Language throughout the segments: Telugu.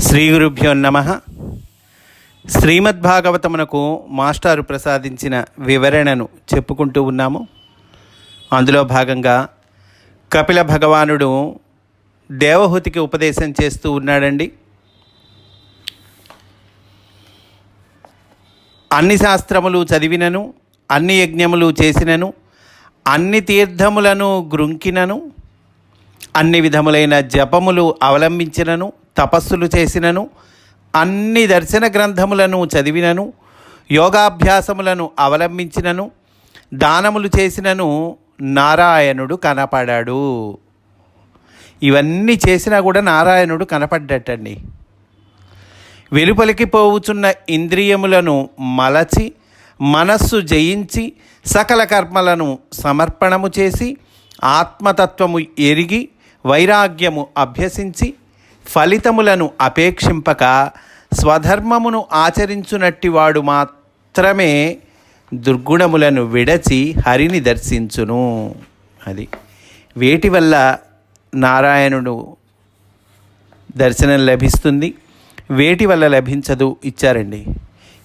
శ్రీ గురుభ్యో నమ. శ్రీమద్భాగవతమునకు మాస్టారు ప్రసాదించిన వివరణను చెప్పుకుంటూ ఉన్నాము. అందులో భాగంగా కపిల భగవానుడు దేవహూతికి ఉపదేశం చేస్తూ ఉన్నాడండి. అన్ని శాస్త్రములు చదివినను అన్ని యజ్ఞములు చేసినను అన్ని తీర్థములను గృంకినను అన్ని విధములైన జపములు అవలంబించినను తపస్సులు చేసినను అన్ని దర్శన గ్రంథములను చదివినను యోగాభ్యాసములను అవలంబించినను దానములు చేసినను నారాయణుడు కనపడాడు. ఇవన్నీ చేసినా కూడా నారాయణుడు కనపడ్డటండి. వెలుపలికి పోవుచున్న ఇంద్రియములను మలచి మనస్సు జయించి సకల కర్మలను సమర్పణము చేసి ఆత్మతత్వము ఎరిగి వైరాగ్యము అభ్యసించి ఫలితములను అపేక్షింపక స్వధర్మమును ఆచరించునట్టివాడు మాత్రమే దుర్గుణములను విడచి హరిని దర్శించును. అది. వేటి వల్ల నారాయణుడు దర్శనం లభిస్తుంది? వేటి వల్ల లభించదు? ఇచ్చారండి.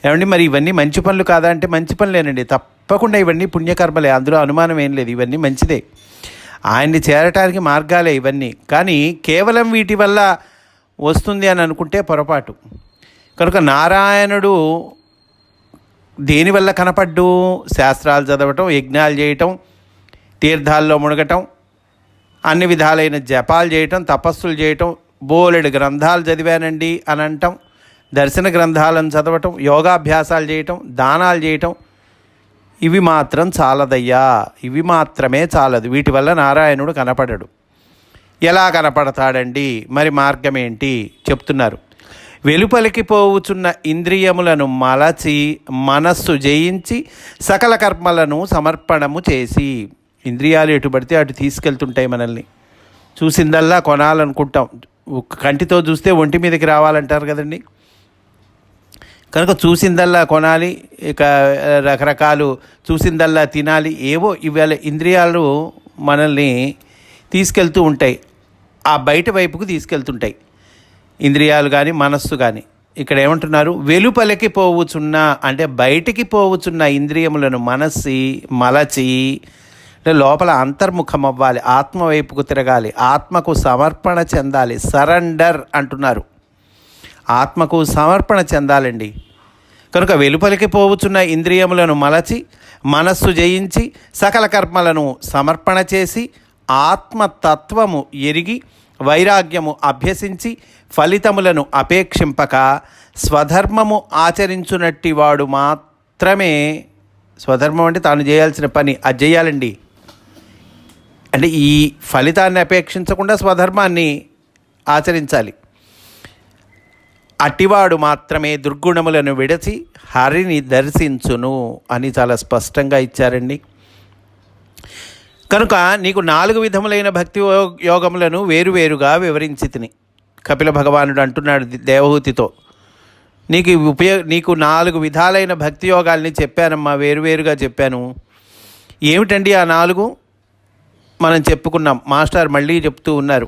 ఏమండి మరి ఇవన్నీ మంచి పనులు కాదా అంటే మంచి పనులేనండి తప్పకుండా ఇవన్నీ పుణ్యకర్మలే అందులో అనుమానం ఏం లేదు. ఇవన్నీ మంచిదే. ఆయన్ని చేరటానికి మార్గాలే ఇవన్నీ. కానీ కేవలం వీటి వల్ల వస్తుంది అని అనుకుంటే పొరపాటు. కనుక నారాయణుడు దేనివల్ల కనపడ్డు? శాస్త్రాలు చదవటం యజ్ఞాలు చేయటం తీర్థాల్లో మునగటం అన్ని విధాలైన జపాలు చేయటం తపస్సులు చేయటం బోలెడు గ్రంథాలు చదివానండి అని అంటాం. దర్శన గ్రంథాలను చదవటం యోగాభ్యాసాలు చేయటం దానాలు చేయటం ఇవి మాత్రం చాలదయ్యా. ఇవి మాత్రమే చాలదు. వీటి వల్ల నారాయణుడు కనపడడు. ఎలా కనపడతాడండి? మరి మార్గం ఏంటి? చెప్తున్నారు. వెలుపలికి పోవుచున్న ఇంద్రియములను మలచి మనస్సు జయించి సకల కర్మలను సమర్పణము చేసి ఇంద్రియాలు ఎటు పడితే అటు తీసుకెళ్తుంటాయి మనల్ని. చూసిందల్లా కొనాలనుకుంటాం. కంటితో చూస్తే ఒంటి మీదకి రావాలంటారు కదండి? కనుక చూసిందల్లా కొనాలి ఇక రకరకాలు చూసిందల్లా తినాలి ఏవో ఇవాళ ఇంద్రియాలు మనల్ని తీసుకెళ్తూ ఉంటాయి. ఆ బయట వైపుకు తీసుకెళ్తుంటాయి. ఇంద్రియాలు కానీ మనస్సు కానీ ఇక్కడ ఏమంటున్నారు? వెలుపలికి పోవుచున్న అంటే బయటికి పోవుచున్న ఇంద్రియములను మనస్సి మలచి అంటే లోపల అంతర్ముఖం అవ్వాలి ఆత్మ వైపుకు తిరగాలి ఆత్మకు సమర్పణ చెందాలి సరెండర్ అంటున్నారు. ఆత్మకు సమర్పణ చెందాలండి. కనుక వెలుపలికి పోవుచున్న ఇంద్రియములను మలచి మనస్సు జయించి సకల కర్మలను సమర్పణ చేసి ఆత్మతత్వము ఎరిగి వైరాగ్యము అభ్యసించి ఫలితములను అపేక్షింపక స్వధర్మము ఆచరించునట్టివాడు మాత్రమే. స్వధర్మం అంటే తాను చేయాల్సిన పని అది చేయాలండి. అంటే ఈ ఫలితాన్ని అపేక్షించకుండా స్వధర్మాన్ని ఆచరించాలి. అట్టివాడు మాత్రమే దుర్గుణములను విడచి హరిని దర్శించును అని చాలా స్పష్టంగా ఇచ్చారండి. కనుక నీకు నాలుగు విధములైన భక్తి యోగములను వేరువేరుగా వివరించి తిని. కపిల భగవానుడు అంటున్నాడు దేవహూతితో. నీకు ఉపయోగ నీకు నాలుగు విధాలైన భక్తి యోగాల్ని చెప్పానమ్మా వేరువేరుగా చెప్పాను. ఏమిటండి ఆ నాలుగు? మనం చెప్పుకున్నాం. మాస్టర్ మళ్ళీ చెప్తూ ఉన్నారు.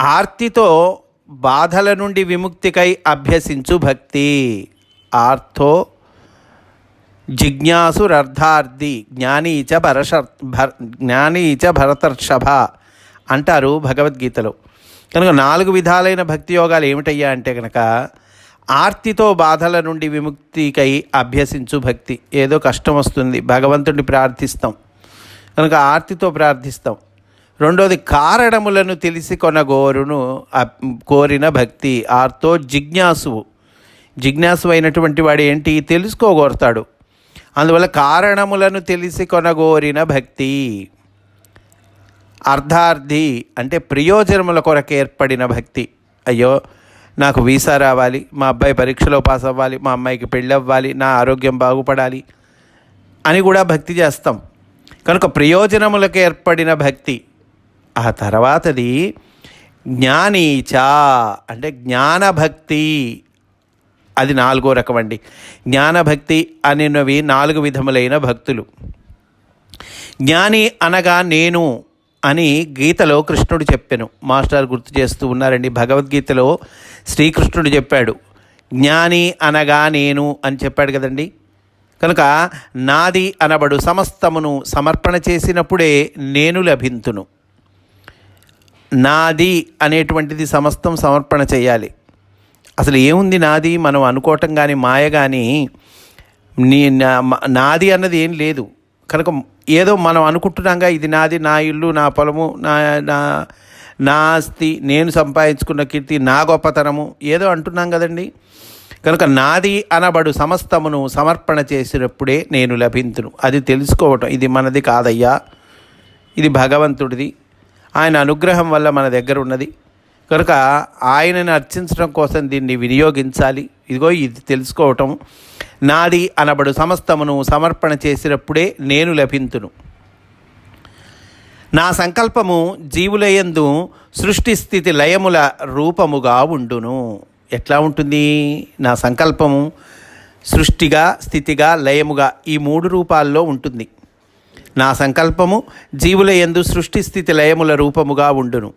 ఆర్తితో బాధల నుండి విముక్తికై అభ్యసించు భక్తి. ఆర్థో జిజ్ఞాసురర్థార్థి జ్ఞానీచ భరషర్ భర జ్ఞానీచ భరతర్షభ అంటారు భగవద్గీతలో. కనుక నాలుగు విధాలైన భక్తి యోగాలు ఏమిటయ్యా అంటే కనుక ఆర్తితో బాధల నుండి విముక్తికై అభ్యసించు భక్తి. ఏదో కష్టం వస్తుంది భగవంతుడిని ప్రార్థిస్తాం. కనుక ఆర్తితో ప్రార్థిస్తాం. రెండోది కారణములను తెలిసి కొనగోరును కోరిన భక్తి ఆర్తో జిజ్ఞాసువు. జిజ్ఞాసు అయినటువంటి వాడు ఏంటి? తెలుసుకోగోరుతాడు. అందువల్ల కారణములను తెలిసి కొనగోరిన భక్తి. అర్ధార్థి అంటే ప్రయోజనముల కొరకు ఏర్పడిన భక్తి. అయ్యో నాకు వీసా రావాలి మా అబ్బాయి పరీక్షలో పాస్ అవ్వాలి మా అమ్మాయికి పెళ్ళి అవ్వాలి నా ఆరోగ్యం బాగుపడాలి అని కూడా భక్తి చేస్తాం. కనుక ప్రయోజనములకు ఏర్పడిన భక్తి. ఆ తర్వాతది జ్ఞానీచ అంటే జ్ఞానభక్తి అది నాలుగో రకం అండి. జ్ఞానభక్తి అనేవి నాలుగు విధములైన భక్తులు. జ్ఞాని అనగా నేను అని గీతలో కృష్ణుడు చెప్పాను. మాస్టర్ గుర్తు చేస్తూ ఉన్నారండి. భగవద్గీతలో శ్రీకృష్ణుడు చెప్పాడు జ్ఞాని అనగా నేను అని చెప్పాడు కదండి. కనుక నాది అనబడు సమస్తమును సమర్పణ చేసినప్పుడే నేను లభింతును. నాది అనేటువంటిది సమస్తం సమర్పణ చేయాలి. అసలు ఏముంది నాది? మనం అనుకోవటం కానీ మాయ కానీ నీ నాది అన్నది ఏం లేదు. కనుక ఏదో మనం అనుకుంటున్నాగా ఇది నాది నా ఇల్లు నా పొలము నా నా నా ఆస్తి నేను సంపాదించుకున్న కీర్తి నా గొప్పతనము ఏదో అంటున్నాం కదండి. కనుక నాది అనబడు సమస్తమును సమర్పణ చేసినప్పుడే నేను లభింతును. అది తెలుసుకోవటం ఇది మనది కాదయ్యా. ఇది భగవంతుడిది. ఆయన అనుగ్రహం వల్ల మన దగ్గర ఉన్నది. కనుక ఆయనని అర్చించడం కోసం దీన్ని వినియోగించాలి. ఇదిగో ఇది తెలుసుకోవటం. నాది అనబడు సమస్తమును సమర్పణ చేసినప్పుడే నేను లభింతును. నా సంకల్పము జీవులయందు సృష్టి స్థితి లయముల రూపముగా ఉండును. ఎట్లా ఉంటుంది? నా సంకల్పము సృష్టిగా స్థితిగా లయముగా ఈ మూడు రూపాల్లో ఉంటుంది. నా సంకల్పము జీవుల ఎందు సృష్టి స్థితి లయముల రూపముగా ఉండును.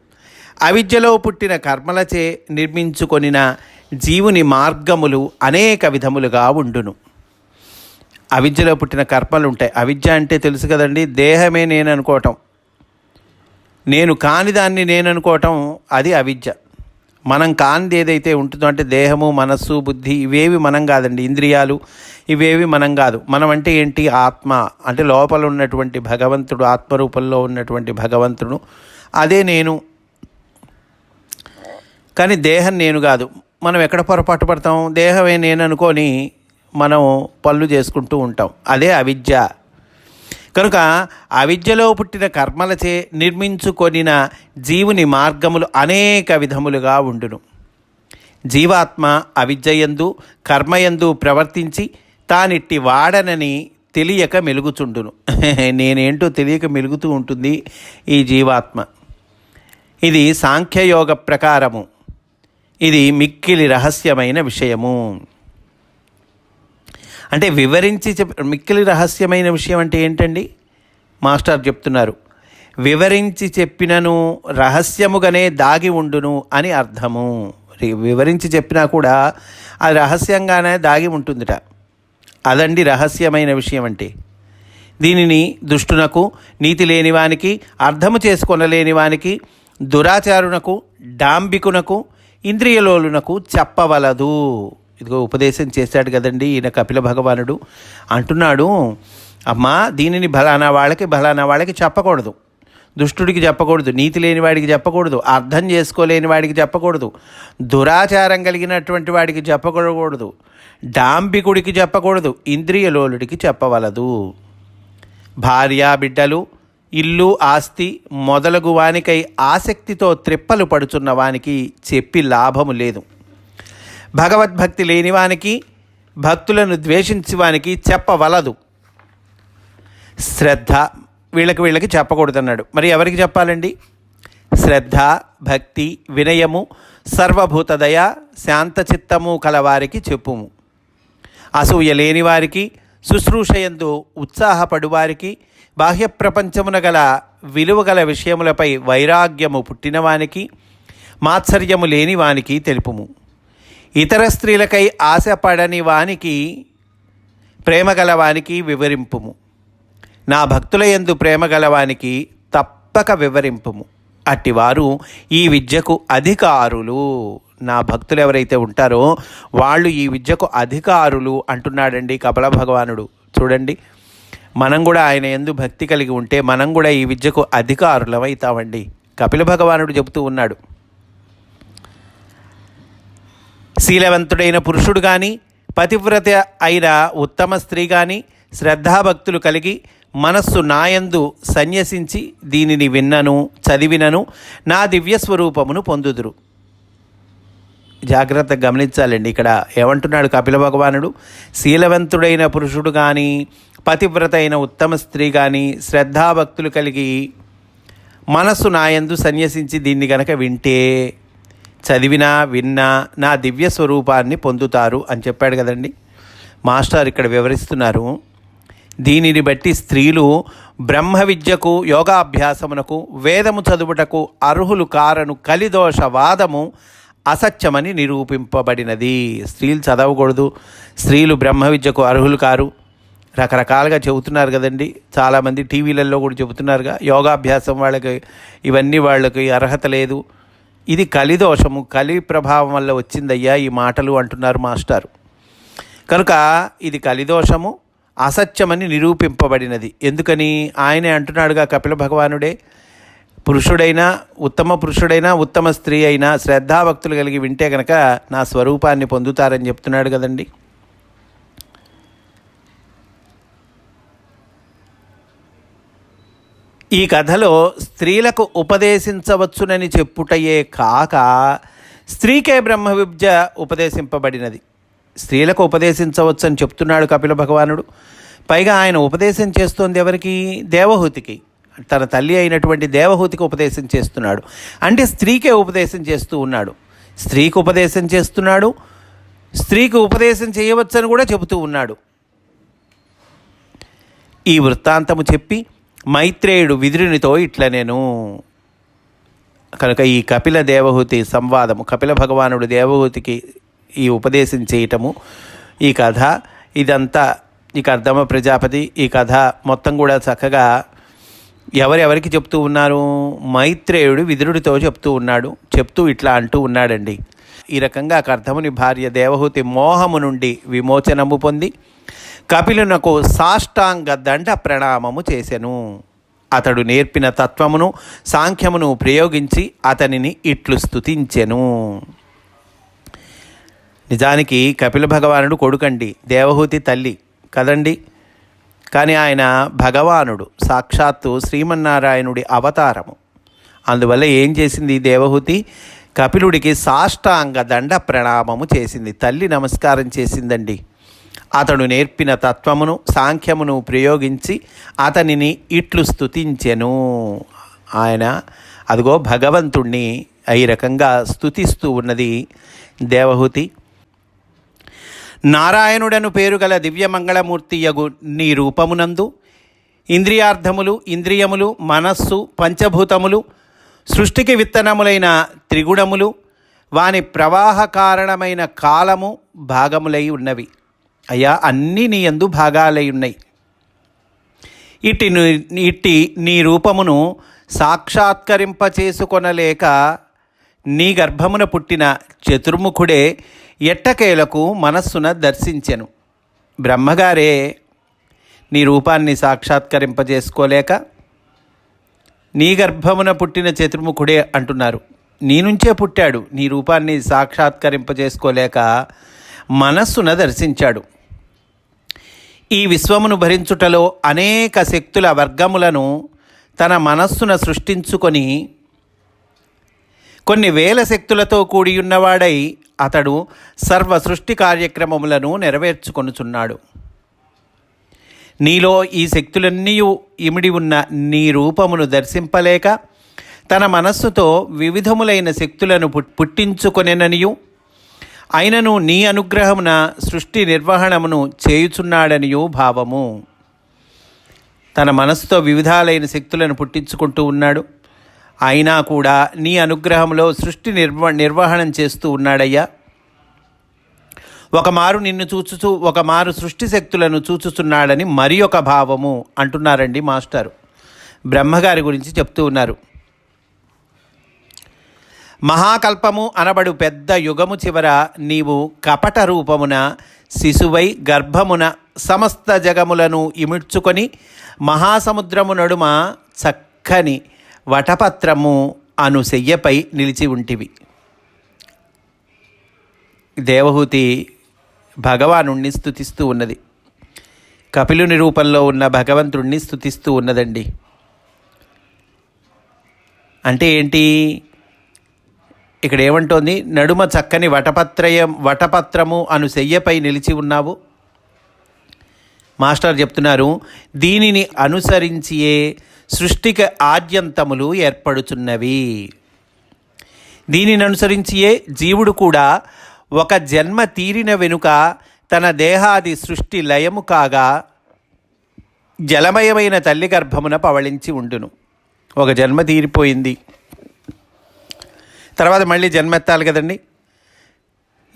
అవిద్యలో పుట్టిన కర్మలచే నిర్మించుకొనిన జీవుని మార్గములు అనేక విధములుగా ఉండును. అవిద్యలో పుట్టిన కర్మలు ఉంటాయి అవిద్య అంటే తెలుసు కదండి దేహమే నేను అనుకోవటం నేను కాని దాన్ని నేను అనుకోవటం అది అవిద్య. మనం కాంది ఏదైతే ఉంటుందో అంటే దేహము మనస్సు బుద్ధి ఇవేవి మనం కాదండి ఇంద్రియాలు ఇవేవి మనం కాదు. మనం అంటే ఏంటి? ఆత్మ. అంటే లోపల ఉన్నటువంటి భగవంతుడు ఆత్మరూపంలో ఉన్నటువంటి భగవంతుడు. అదే నేను. కానీ దేహం నేను కాదు. మనం ఎక్కడ పొరపాటు పడతాం? దేహమే నేను అనుకొని మనం పనులు చేసుకుంటూ ఉంటాం. అదే అవిద్య. కనుక అవిద్యలో పుట్టిన కర్మలచే నిర్మించుకొనిన జీవుని మార్గములు అనేక విధములుగా ఉండును. జీవాత్మ అవిద్యయందు కర్మయందు ప్రవర్తించి తానిట్టి వాడనని తెలియక మెలుగుచుండును. నేనేంటో తెలియక మెలుగుతూ ఉంటుంది ఈ జీవాత్మ. ఇది సాంఖ్యయోగ ప్రకారము. ఇది మిక్కిలి రహస్యమైన విషయము. అంటే వివరించి చెప్ మిక్కిలి రహస్యమైన విషయం అంటే ఏంటండి? మాస్టర్ చెప్తున్నారు. వివరించి చెప్పినను రహస్యముగానే దాగి ఉండును అని అర్థము. వివరించి చెప్పినా కూడా అది రహస్యంగానే దాగి ఉంటుందిట. అదండి రహస్యమైన విషయం అంటే. దీనిని దుష్టునకు నీతి లేనివానికి అర్థము చేసుకొనలేని వానికి దురాచారునకు డాంబికునకు ఇంద్రియలోలునకు చెప్పవలదు. ఇదిగో ఉపదేశం చేశాడు కదండి ఈయన కపిల భగవానుడు. అంటున్నాడు అమ్మా దీనిని బలానా వాళ్ళకి బలానా వాళ్ళకి చెప్పకూడదు. దుష్టుడికి చెప్పకూడదు నీతి లేని వాడికి చెప్పకూడదు అర్థం చేసుకోలేని వాడికి చెప్పకూడదు దురాచారం కలిగినటువంటి వాడికి చెప్పకూడదు డాంబికుడికి చెప్పకూడదు ఇంద్రియలోలుడికి చెప్పవలదు. భార్య బిడ్డలు ఇల్లు ఆస్తి మొదలగు వానికై ఆసక్తితో త్రిప్పలు పడుచున్న వానికి చెప్పి లాభము లేదు. భగవద్భక్తి లేనివానికి భక్తులను ద్వేషించి వానికి చెప్పవలదు. శ్రద్ధ వీళ్ళకి వీళ్ళకి చెప్పకూడదన్నాడు. మరి ఎవరికి చెప్పాలండి? శ్రద్ధ భక్తి వినయము సర్వభూతదయ శాంతచిత్తము కలవారికి చెప్పుము. అసూయ లేని వారికి శుశ్రూషయందు ఉత్సాహపడు వారికి బాహ్య ప్రపంచమున గల విలువ గల విషయములపై వైరాగ్యము పుట్టినవానికి మాత్సర్యము లేని వానికి తెలుపుము. ఇతర స్త్రీలకై ఆశపడని వానికి ప్రేమ గలవానికి వివరింపుము. నా భక్తుల యందు ప్రేమ గలవానికి తప్పక వివరింపుము. అట్టివారు ఈ విద్యకు అధికారులు. నా భక్తులు ఎవరైతే ఉంటారో వాళ్ళు ఈ విద్యకు అధికారులు అంటున్నాడండి కపల భగవానుడు. చూడండి మనం కూడా ఆయన ఎందు భక్తి కలిగి ఉంటే మనం కూడా ఈ విద్యకు అధికారులమవుతామండి. కపిల భగవానుడు చెబుతూ ఉన్నాడు శీలవంతుడైన పురుషుడు కానీ పతివ్రత అయిన ఉత్తమ స్త్రీ కానీ శ్రద్ధాభక్తులు కలిగి మనస్సు నాయందు సన్యసించి దీనిని విన్నను చదివినను నా దివ్య స్వరూపమును పొందుదురు. జాగ్రత్తగా గమనించాలండి. ఇక్కడ ఏమంటున్నాడు కపిల భగవానుడు? శీలవంతుడైన పురుషుడు కానీ పతివ్రత అయిన ఉత్తమ స్త్రీ కానీ శ్రద్ధాభక్తులు కలిగి మనస్సు నాయందు సన్యసించి దీన్ని గనక వింటే చదివినా విన్నా నా దివ్య స్వరూపాన్ని పొందుతారు అని చెప్పాడు కదండి. మాస్టర్ ఇక్కడ వివరిస్తున్నారు. దీనిని బట్టి స్త్రీలు బ్రహ్మ విద్యకు యోగాభ్యాసమునకు వేదము చదువుటకు అర్హులు కారను కలిదోష వాదము అసత్యమని నిరూపింపబడినది. స్త్రీలు చదవకూడదు. స్త్రీలు బ్రహ్మ విద్యకు అర్హులు కారు. రకరకాలుగా చెబుతున్నారు కదండి. చాలామంది టీవీలలో కూడా చెబుతున్నారుగా యోగాభ్యాసం వాళ్ళకి ఇవన్నీ వాళ్ళకి అర్హత లేదు. ఇది కలిదోషము కలి ప్రభావం వల్ల వచ్చిందయ్యా ఈ మాటలు అంటున్నారు మాస్టారు. కనుక ఇది కలిదోషము అసత్యమని నిరూపింపబడినది. ఎందుకని? ఆయనే అంటున్నాడుగా కపిల భగవానుడే పురుషుడైనా ఉత్తమ పురుషుడైనా ఉత్తమ స్త్రీ అయినా శ్రద్ధాభక్తులు కలిగి వింటే కనుక నా స్వరూపాన్ని పొందుతారని చెప్తున్నాడు కదండి. ఈ కథలో స్త్రీలకు ఉపదేశించవచ్చునని చెప్పుటయే కాక స్త్రీకే బ్రహ్మ విద్య ఉపదేశింపబడినది. స్త్రీలకు ఉపదేశించవచ్చని చెప్తున్నాడు కపిల భగవానుడు. పైగా ఆయన ఉపదేశం చేస్తోంది ఎవరికి? దేవహూతికి. తన తల్లి అయినటువంటి దేవహూతికి ఉపదేశం చేస్తున్నాడు. అంటే స్త్రీకే ఉపదేశం చేస్తూ ఉన్నాడు. స్త్రీకి ఉపదేశం చేస్తున్నాడు. స్త్రీకి ఉపదేశం చేయవచ్చని కూడా చెబుతూ ఉన్నాడు. ఈ వృత్తాంతము చెప్పి మైత్రేయుడు విదురునితో ఇట్ల నేను కనుక ఈ కపిల దేవహూతి సంవాదము కపిల భగవానుడు దేవహూతికి ఈ ఉపదేశం చేయటము ఈ కథ ఇదంతా ఈ కర్దమ ప్రజాపతి ఈ కథ మొత్తం కూడా చక్కగా ఎవరెవరికి చెప్తూ ఉన్నారు? మైత్రేయుడు విదురుడితో చెప్తూ ఉన్నాడు చెప్తూ ఇట్లా అంటూ ఉన్నాడండి. ఈ రకంగా కర్ధముని భార్య దేవహూతి మోహము నుండి విమోచనము పొంది కపిలునకు సాష్టాంగ దండ ప్రణామము చేసెను. అతడు నేర్పిన తత్వమును సాంఖ్యమును ప్రయోగించి అతనిని ఇట్లు స్తుతించెను. నిజానికి కపిల భగవానుడు కొడుకండి దేవహూతి తల్లి కదండి. కానీ ఆయన భగవానుడు సాక్షాత్తు శ్రీమన్నారాయణుడి అవతారము. అందువల్ల ఏం చేసింది దేవహూతి? కపిలుడికి సాష్టాంగ దండ ప్రణామము చేసింది. తల్లి నమస్కారం చేసిందండి. అతడు నేర్పిన తత్వమును సాంఖ్యమును ప్రయోగించి అతనిని ఇట్లు స్థుతించెను ఆయన అదిగో భగవంతుణ్ణి ఈ రకంగా స్తుతిస్తూ ఉన్నది దేవహూతి. నారాయణుడను పేరు గల దివ్యమంగళమూర్తి యగు నీ రూపమునందు. ఇంద్రియార్థములు ఇంద్రియములు మనస్సు పంచభూతములు సృష్టికి విత్తనములైన త్రిగుణములు వాని ప్రవాహ కారణమైన కాలము భాగములై ఉన్నవి. అయ్యా అన్నీ నీ యందు భాగాలై ఉన్నాయి. ఇట్టి ఇట్టి నీ రూపమును సాక్షాత్కరింప చేసుకొనలేక నీ గర్భమున పుట్టిన చతుర్ముఖుడే ఎట్టకేలకు మనస్సున దర్శించెను. బ్రహ్మగారే నీ రూపాన్ని సాక్షాత్కరింపజేసుకోలేక నీ గర్భమున పుట్టిన చతుర్ముఖుడే అంటున్నారు. నీ నుంచే పుట్టాడు. నీ రూపాన్ని సాక్షాత్కరింపజేసుకోలేక మనస్సున దర్శించాడు. ఈ విశ్వమును భరించుటలో అనేక శక్తుల వర్గములను తన మనస్సున సృష్టించుకొని కొన్ని వేల శక్తులతో కూడి ఉన్నవాడై అతడు సర్వ సృష్టి కార్యక్రమములను నెరవేర్చుకొనుచున్నాడు. నీలో ఈ శక్తులన్నీ ఇమిడి ఉన్న నీ రూపమును దర్శింపలేక తన మనస్సుతో వివిధములైన శక్తులను పుట్- పుట్టించుకొనెననియు. అయినను నీ అనుగ్రహమున సృష్టి నిర్వహణమును చేయుచున్నాడనియు భావము. తన మనస్సుతో వివిధాలైన శక్తులను పుట్టించుకుంటూ ఉన్నాడు. అయినా కూడా నీ అనుగ్రహంలో సృష్టి నిర్వ నిర్వహణం చేస్తూ ఉన్నాడయ్యా. ఒకమారు నిన్ను చూచుచూ ఒకమారు సృష్టిశక్తులను సృష్టి శక్తులను చూచుచున్నాడని మరి ఒక భావము అంటున్నారండి మాస్టారు. బ్రహ్మగారి గురించి చెప్తూ ఉన్నారు. మహాకల్పము అనబడు పెద్ద యుగము చివర నీవు కపట రూపమున శిశువై గర్భమున సమస్త జగములను ఇమిడ్చుకొని మహాసముద్రము నడుమ చక్కని వటపత్రము అను శయ్యపై నిలిచి ఉంటివి. దేవహూతి భగవానుణ్ణి స్థుతిస్తూ ఉన్నది. కపిలుని రూపంలో ఉన్న భగవంతుణ్ణి స్థుతిస్తూ ఉన్నదండి. అంటే ఏంటి? ఇక్కడ ఏమంటోంది నడుమ చక్కని వటపత్రయం వటపత్రము అను శయ్యపై నిలిచి ఉన్నావు. మాస్టర్ చెప్తున్నారు దీనిని అనుసరించియే సృష్టికి ఆద్యంతములు ఏర్పడుచున్నవి. దీనిని అనుసరించియే జీవుడు కూడా ఒక జన్మ తీరిన వెనుక తన దేహాది సృష్టి లయము కాగా జలమయమైన తల్లి గర్భమున పవళించి ఉండును. ఒక జన్మ తీరిపోయింది. తర్వాత మళ్ళీ జన్మెత్తాలి కదండి.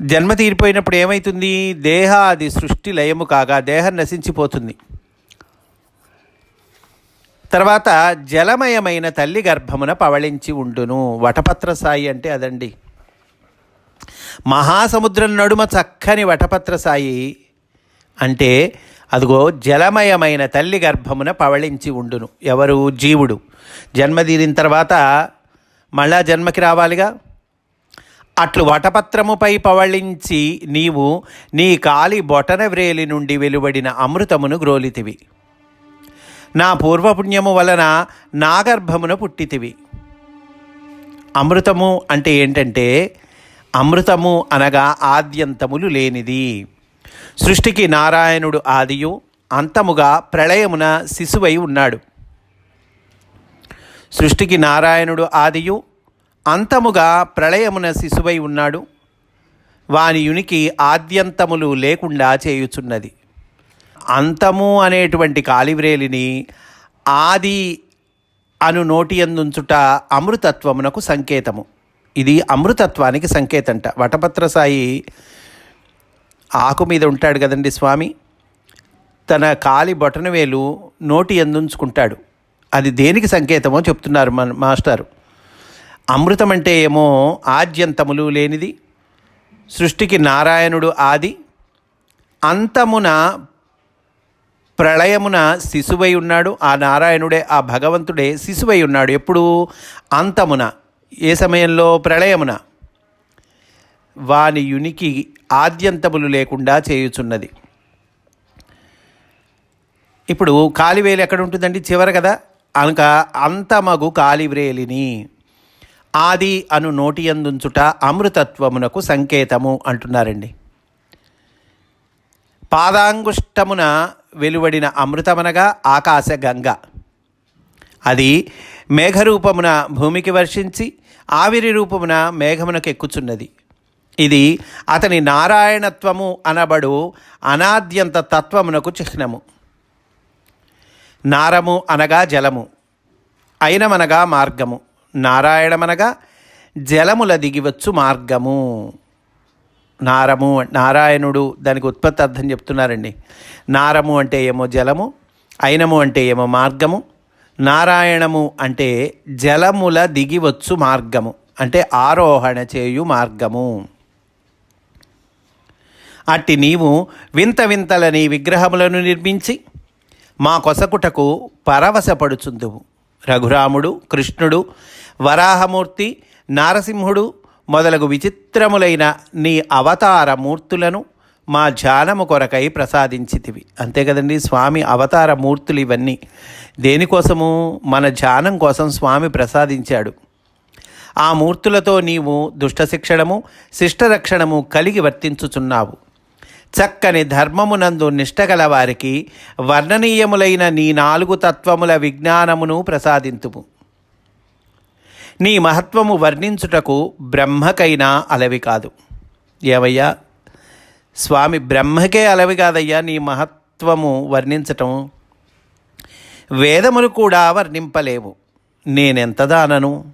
జన్మ తీరిపోయినప్పుడు ఏమవుతుంది దేహాది సృష్టి లయము కాగా దేహం నశించిపోతుంది. తర్వాత జలమయమైన తల్లి గర్భమున పవళించి ఉండును. వటపత్ర సాయి అంటే అదండి. మహాసముద్రం నడుమ చక్కని వటపత్ర సాయి అంటే అదిగో జలమయమైన తల్లి గర్భమున పవళించి ఉండును. ఎవరు? జీవుడు. జన్మ తీరిన తర్వాత మళ్ళా జన్మకి రావాలిగా? అట్లు వటపత్రముపై పవళించి నీవు నీ కాలి బొటన వ్రేలి నుండి వెలువడిన అమృతమును గ్రోలితివి. నా పూర్వపుణ్యము వలన నా గర్భమున పుట్టితివి. అమృతము అంటే ఏంటంటే అమృతము అనగా ఆద్యంతములు లేనిది. సృష్టికి నారాయణుడు ఆదియు అంతముగా ప్రళయమున శిశువై ఉన్నాడు. సృష్టికి నారాయణుడు ఆదియు అంతముగా ప్రళయమున శిశువై ఉన్నాడు. వాని యునికి ఆద్యంతములు లేకుండా చేయుచున్నది. అంతము అనేటువంటి కాలివ్రేలిని ఆది అను నోటియందుంచుట అమృతత్వమునకు సంకేతము. ఇది అమృతత్వానికి సంకేతంట. వటపత్ర సాయి ఆకు మీద ఉంటాడు కదండి స్వామి. తన కాలి బొటనవేలు నోటి ఎందుంచుకుంటాడు. అది దేనికి సంకేతమో చెప్తున్నారు మన మాస్టారు. అమృతం అంటే ఏమో ఆద్యంతములు లేనిది సృష్టికి నారాయణుడు ఆది అంతమున ప్రళయమున శిశువై ఉన్నాడు ఆ నారాయణుడే ఆ భగవంతుడే శిశువై ఉన్నాడు. ఎప్పుడు అంతమున. ఏ సమయంలో ప్రళయమున? వాని యునికి ఆద్యంతములు లేకుండా చేయుచున్నది. ఇప్పుడు కాలివేలు ఎక్కడ ఉంటుందండి చివర కదా? అనక అంతమగు కాలివ్రేలిని. ఆది అను నోటి అందుంచుట అమృతత్వమునకు సంకేతము అంటున్నారండి. పాదాంగుష్టమున వెలువడిన అమృతమనగా ఆకాశ గంగ. అది మేఘరూపమున భూమికి వర్షించి ఆవిరి రూపమున మేఘమునకు ఎక్కుచున్నది. ఇది అతని నారాయణత్వము అనబడు అనాద్యంత తత్వమునకు చిహ్నము. నారము అనగా జలము అయినమనగా మార్గము నారాయణమనగా జలముల దిగివచ్చు మార్గము. నారము నారాయణుడు దానికి ఉత్పత్తి అర్థం చెప్తున్నారండి. నారము అంటే ఏమో జలము అయినము అంటే ఏమో మార్గము నారాయణము అంటే జలముల దిగివచ్చు మార్గము అంటే ఆరోహణ చేయు మార్గము. అట్టి నీవు వింత వింతలని విగ్రహములను నిర్మించి మా కొసకుటకు పరవశపడుచుందువు. రఘురాముడు కృష్ణుడు వరాహమూర్తి నారసింహుడు మొదలగు విచిత్రములైన నీ అవతార మూర్తులను మా ధ్యానము కొరకై ప్రసాదించితివి. అంతే కదండి స్వామి అవతార మూర్తులు ఇవన్నీ. దేనికోసము? మన ధ్యానం కోసం స్వామి ప్రసాదించాడు. ఆ మూర్తులతో నీవు దుష్టశిక్షణము శిష్టరక్షణము కలిగి వర్తించుచున్నావు. చక్కని ధర్మమునందు నిష్టగల వారికి వర్ణనీయములైన నీ నాలుగు తత్వముల విజ్ఞానమును ప్రసాదింతుము. నీ మహత్వము వర్ణించుటకు బ్రహ్మకైనా అలవి కాదు. ఏవయ్యా స్వామి బ్రహ్మకే అలవి కాదయ్యా నీ మహత్వము వర్ణించటం వేదములు కూడా వర్ణింపలేవు. నేనెంత దానను?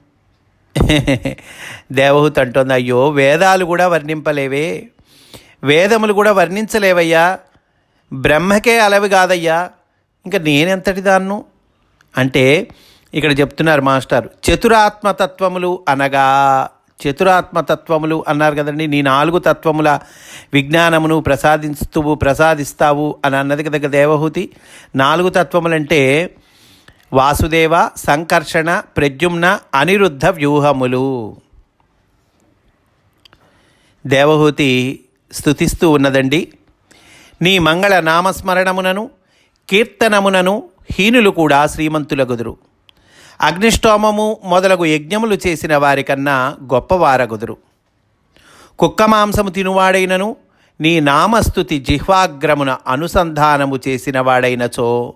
దేవహూతి అంటోంది అయ్యో వేదాలు కూడా వర్ణింపలేవే. వేదములు కూడా వర్ణించలేవయ్యా. బ్రహ్మకే అలవి కాదయ్యా. ఇంకా నేనెంతటి దాన్ను? అంటే ఇక్కడ చెప్తున్నారు మాస్టర్ చతురాత్మతత్వములు అనగా చతురాత్మతత్వములు అన్నారు కదండి. నీ నాలుగు తత్వముల విజ్ఞానమును ప్రసాదిస్తూ ప్రసాదిస్తావు అని అన్నది కదా దేవహూతి. నాలుగు తత్వములంటే వాసుదేవ సంకర్షణ ప్రద్యుమ్న అనిరుద్ధ వ్యూహములు. దేవహూతి స్థుతిస్తూ ఉన్నదండి. నీ మంగళ నామస్మరణమునను కీర్తనమునను హీనులు కూడా శ్రీమంతులగుదురు. అగ్నిష్టోమము మొదలగు యజ్ఞములు చేసిన వారికన్నా గొప్పవారగుదురు. కుక్క మాంసము తినువాడైనను నీ నామస్తుతి జిహ్వాగ్రమున అనుసంధానము చేసిన వాడైనచో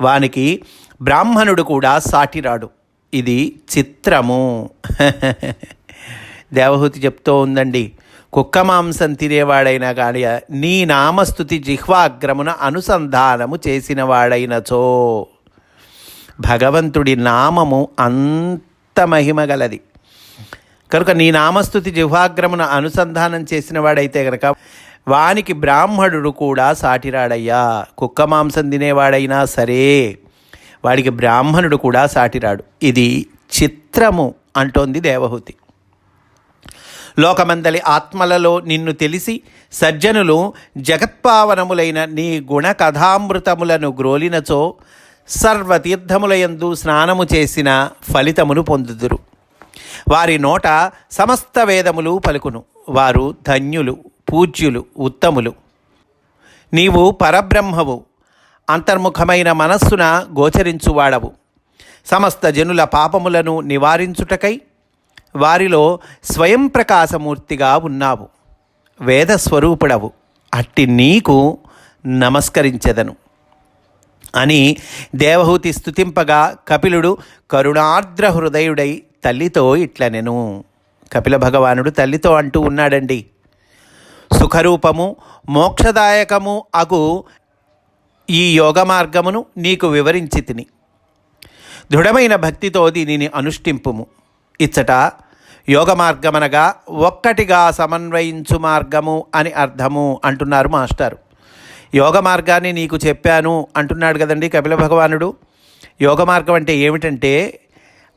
వానికి బ్రాహ్మణుడు కూడా సాటిరాడు. ఇది చిత్రము. దేవహూతి చెప్తూ ఉందండి కుక్క మాంసం తినేవాడైనా కానీ నీ నామస్తుతి జిహ్వాగ్రమున అనుసంధానము చేసినవాడైనచో. భగవంతుడి నామము అంత మహిమ గలది. కనుక నీ నామస్తుతి జిహ్వాగ్రమును అనుసంధానం చేసిన వాడైతే కనుక వానికి బ్రాహ్మణుడు కూడా సాటిరాడయ్యా. కుక్క మాంసం తినేవాడైనా సరే వాడికి బ్రాహ్మణుడు కూడా సాటిరాడు. ఇది చిత్రము అంటోంది దేవహూతి. లోకమందలి ఆత్మలలో నిన్ను తెలిసి సజ్జనులు జగత్పావనములైన నీ గుణ కథామృతములను గ్రోలినచో సర్వతీర్థములయందు స్నానము చేసిన ఫలితమును పొందుదురు. వారి నోట సమస్త వేదములు పలుకును. వారు ధన్యులు పూజ్యులు ఉత్తములు. నీవు పరబ్రహ్మవు. అంతర్ముఖమైన మనస్సున గోచరించువాడవు. సమస్త జనుల పాపములను నివారించుటకై వారిలో స్వయం ప్రకాశమూర్తిగా ఉన్నావు. వేదస్వరూపుడవు. అట్టి నీకు నమస్కరించెదను. అని దేవహూతి స్తుతింపగా కపిలుడు కరుణార్ద్ర హృదయుడై తల్లితో ఇట్ల నేను కపిల భగవానుడు తల్లితో అంటూ ఉన్నాడండి. సుఖరూపము మోక్షదాయకము అగు ఈ యోగ మార్గమును నీకు వివరించి తిని. దృఢమైన భక్తితో దీనిని అనుష్ఠింపుము. ఇచ్చట యోగ మార్గమనగా ఒక్కటిగా సమన్వయించు మార్గము అని అర్థము అంటున్నారు మాస్టారు. యోగ మార్గాన్ని నీకు చెప్పాను అంటున్నాడు కదండి కపిల భగవానుడు. యోగ మార్గం అంటే ఏమిటంటే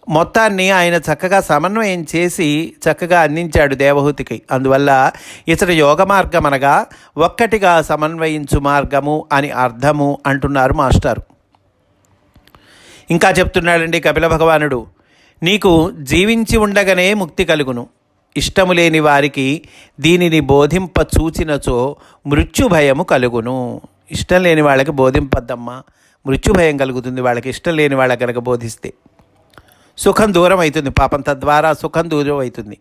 మొత్తాన్ని ఆయన చక్కగా సమన్వయం చేసి చక్కగా అందించాడు దేవహూతికి. అందువల్ల ఇతర యోగ మార్గం అనగా ఒక్కటిగా సమన్వయించు మార్గము అని అర్థము అంటున్నారు మాస్టారు. ఇంకా చెప్తున్నాడండి కపిల భగవానుడు నీకు జీవించి ఉండగానే ముక్తి కలుగును. ఇష్టము లేని వారికి దీనిని బోధింప చూచినచో మృత్యుభయము కలుగును. ఇష్టం లేని వాళ్ళకి బోధింపద్దమ్మా. మృత్యుభయం కలుగుతుంది వాళ్ళకి ఇష్టం లేని వాళ్ళ కనుక బోధిస్తే. సుఖం దూరం అవుతుంది పాపం తద్వారా సుఖం దూరం అవుతుంది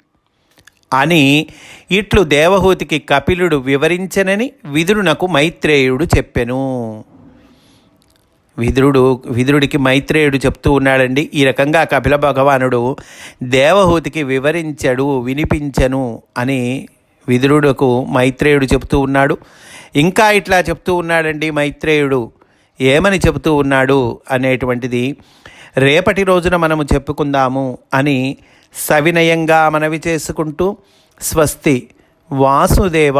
అని ఇట్లు దేవహూతికి కపిలుడు వివరించనని విదురునకు మైత్రేయుడు చెప్పెను. విదురుడు విదురుడికి మైత్రేయుడు చెప్తూ ఉన్నాడండి ఈ రకంగా కపిల భగవానుడు దేవహూతికి వివరించడు వినిపించను అని విదురుడుకు మైత్రేయుడు చెప్తూ ఉన్నాడు. ఇంకా ఇట్లా చెప్తూ ఉన్నాడండి మైత్రేయుడు ఏమని చెబుతూ ఉన్నాడు అనేటువంటిది రేపటి రోజున మనము చెప్పుకుందాము అని సవినయంగా మనవి చేసుకుంటూ స్వస్తి వాసుదేవ